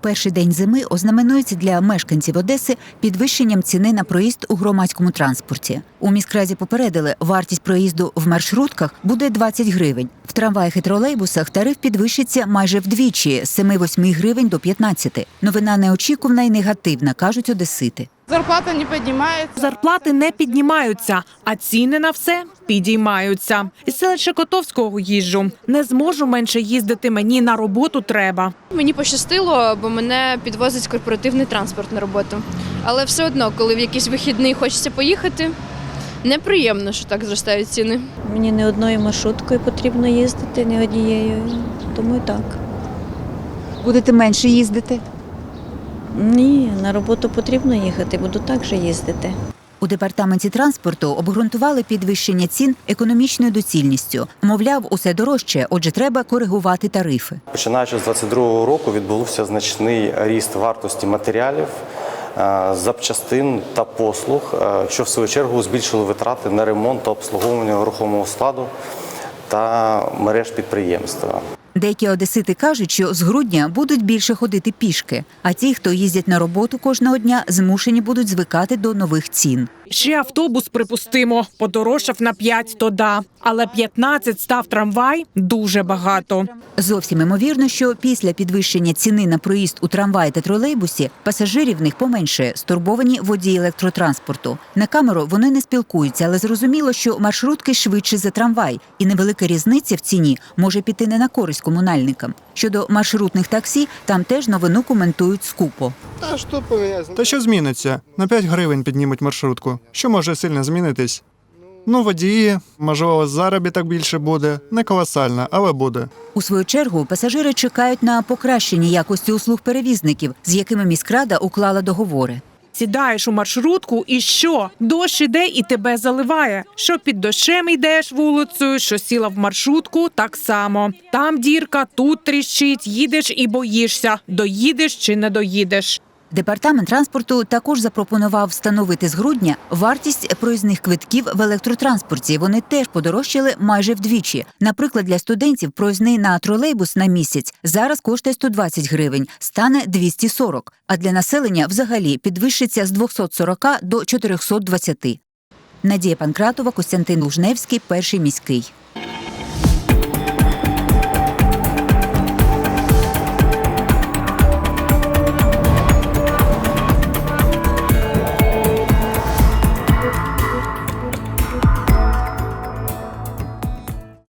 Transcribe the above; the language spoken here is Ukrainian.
Перший день зими ознаменується для мешканців Одеси підвищенням ціни на проїзд у громадському транспорті. У міськразі попередили, вартість проїзду в маршрутках буде 20 гривень. В трамваях і тролейбусах тариф підвищиться майже вдвічі з 7-8 гривень до 15. Новина неочікувана і негативна, кажуть одесити. Зарплата не піднімається. Зарплати не піднімаються, а ціни на все підіймаються. Із селища Котовського їжджу. Не зможу менше їздити. Мені на роботу треба. Мені пощастило, бо мене підвозить корпоративний транспорт на роботу. Але все одно, коли в якийсь вихідний хочеться поїхати, неприємно, що так зростають ціни. Мені не одною маршруткою потрібно їздити, не однією. Тому і так. Будете менше їздити? Ні, на роботу потрібно їхати, буду так же їздити. У департаменті транспорту обґрунтували підвищення цін економічною доцільністю. Мовляв, усе дорожче, отже, треба коригувати тарифи. Починаючи з 2022 року відбувся значний ріст вартості матеріалів, е, запчастин та послуг, е, що в свою чергу збільшило витрати на ремонт та обслуговування рухомого складу та мереж підприємства. Деякі одесити кажуть, що з грудня будуть більше ходити пішки, а ті, хто їздять на роботу кожного дня, змушені будуть звикати до нових цін. Ще автобус припустимо, подорожчав на 5, то да. Але 15 став трамвай дуже багато. Зовсім імовірно, що після підвищення ціни на проїзд у трамваї та тролейбусі пасажирів в них поменше, стурбовані водії електротранспорту. На камеру вони не спілкуються, але зрозуміло, що маршрутки швидше за трамвай, і невелика різниця в ціні може піти не на користь комунальникам. Щодо маршрутних таксі, там теж новину коментують скупо. Та що пов'язано? Та що зміниться? На 5 гривень піднімуть маршрутку. Що може сильно змінитись? Ну, водії, можливо, заробіток більше буде. Не колосально, але буде. У свою чергу пасажири чекають на покращення якості услуг перевізників, з якими міськрада уклала договори. Сідаєш у маршрутку, і що? Дощ іде і тебе заливає. Що під дощем йдеш вулицею, що сіла в маршрутку, так само. Там дірка, тут тріщить, їдеш і боїшся, доїдеш чи не доїдеш. Департамент транспорту також запропонував встановити з грудня вартість проїзних квитків в електротранспорті. Вони теж подорожчали майже вдвічі. Наприклад, для студентів проїзний на тролейбус на місяць зараз коштує 120 гривень, стане 240, а для населення взагалі підвищиться з 240 до 420. Надія Панкратова, Костянтин Лужневський, перший міський.